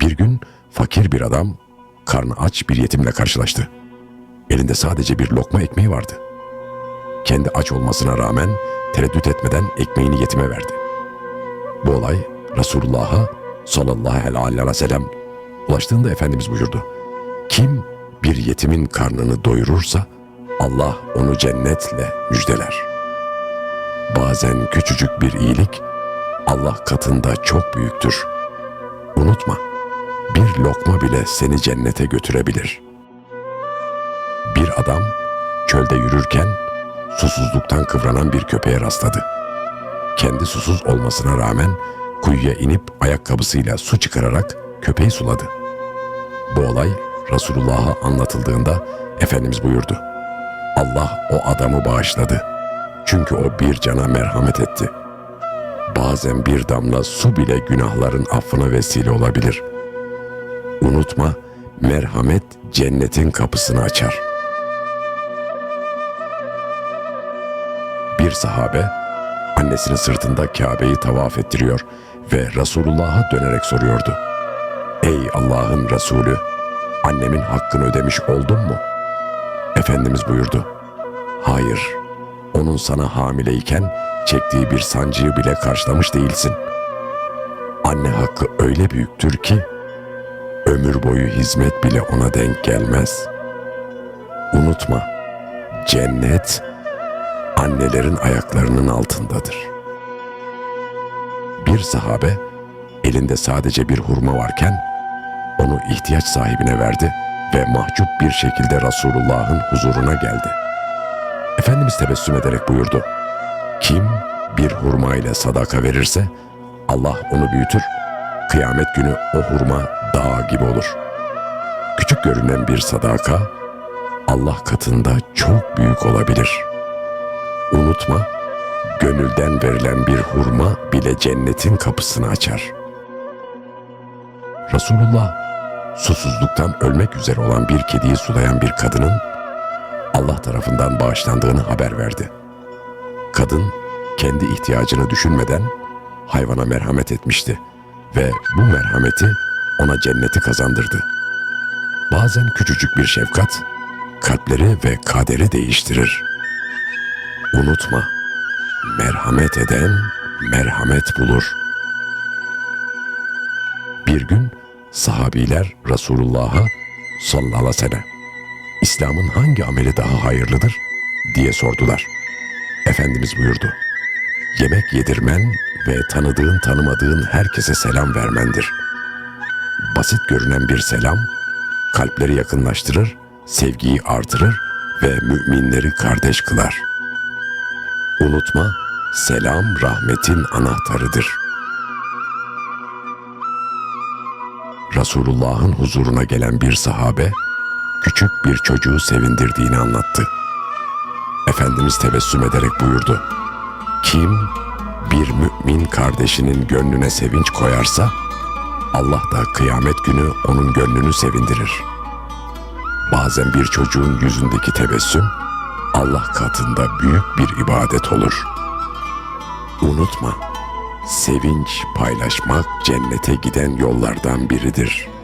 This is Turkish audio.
Bir gün fakir bir adam karnı aç bir yetimle karşılaştı. Elinde sadece bir lokma ekmeği vardı. Kendi aç olmasına rağmen tereddüt etmeden ekmeğini yetime verdi. Bu olay Resulullah'a sallallahu aleyhi ve sellem ulaştığında Efendimiz buyurdu. Kim bir yetimin karnını doyurursa Allah onu cennetle müjdeler. Bazen küçücük bir iyilik Allah katında çok büyüktür. Unutma, bir lokma bile seni cennete götürebilir. Bir adam çölde yürürken susuzluktan kıvranan bir köpeğe rastladı. Kendi susuz olmasına rağmen kuyuya inip ayakkabısıyla su çıkararak köpeği suladı. Bu olay Resulullah'a anlatıldığında Efendimiz buyurdu. Allah o adamı bağışladı. Çünkü o bir cana merhamet etti. Bazen bir damla su bile günahların affına vesile olabilir. Unutma, merhamet cennetin kapısını açar. Bir sahabe annesinin sırtında Kabe'yi tavaf ettiriyor ve Resulullah'a dönerek soruyordu. Ey Allah'ın Resulü, annemin hakkını ödemiş oldun mu? Efendimiz buyurdu. Hayır, onun sana hamileyken çektiği bir sancıyı bile karşılamış değilsin. Anne hakkı öyle büyüktür ki, ömür boyu hizmet bile ona denk gelmez. Unutma, cennet annelerin ayaklarının altındadır. Bir sahabe elinde sadece bir hurma varken onu ihtiyaç sahibine verdi ve mahcup bir şekilde Resulullah'ın huzuruna geldi. Efendimiz tebessüm ederek buyurdu. Kim bir hurma ile sadaka verirse Allah onu büyütür. Kıyamet günü o hurma dağ gibi olur. Küçük görünen bir sadaka Allah katında çok büyük olabilir. Unutma, gönülden verilen bir hurma bile cennetin kapısını açar. Resulullah susuzluktan ölmek üzere olan bir kediyi sulayan bir kadının Allah tarafından bağışlandığını haber verdi. Kadın kendi ihtiyacını düşünmeden hayvana merhamet etmişti ve bu merhameti ona cenneti kazandırdı. Bazen küçücük bir şefkat kalpleri ve kaderi değiştirir. Unutma, merhamet eden merhamet bulur. Bir gün sahabiler Resulullah'a sallallahu aleyhi ve sellem İslam'ın hangi ameli daha hayırlıdır diye sordular. Efendimiz buyurdu. Yemek yedirmen ve tanıdığın tanımadığın herkese selam vermendir. Basit görünen bir selam kalpleri yakınlaştırır, sevgiyi artırır ve müminleri kardeş kılar. Unutma, selam rahmetin anahtarıdır. Resulullah'ın huzuruna gelen bir sahabe, küçük bir çocuğu sevindirdiğini anlattı. Efendimiz tebessüm ederek buyurdu. Kim bir mümin kardeşinin gönlüne sevinç koyarsa, Allah da kıyamet günü onun gönlünü sevindirir. Bazen bir çocuğun yüzündeki tebessüm, Allah katında büyük bir ibadet olur. Unutma, sevinç paylaşmak cennete giden yollardan biridir.''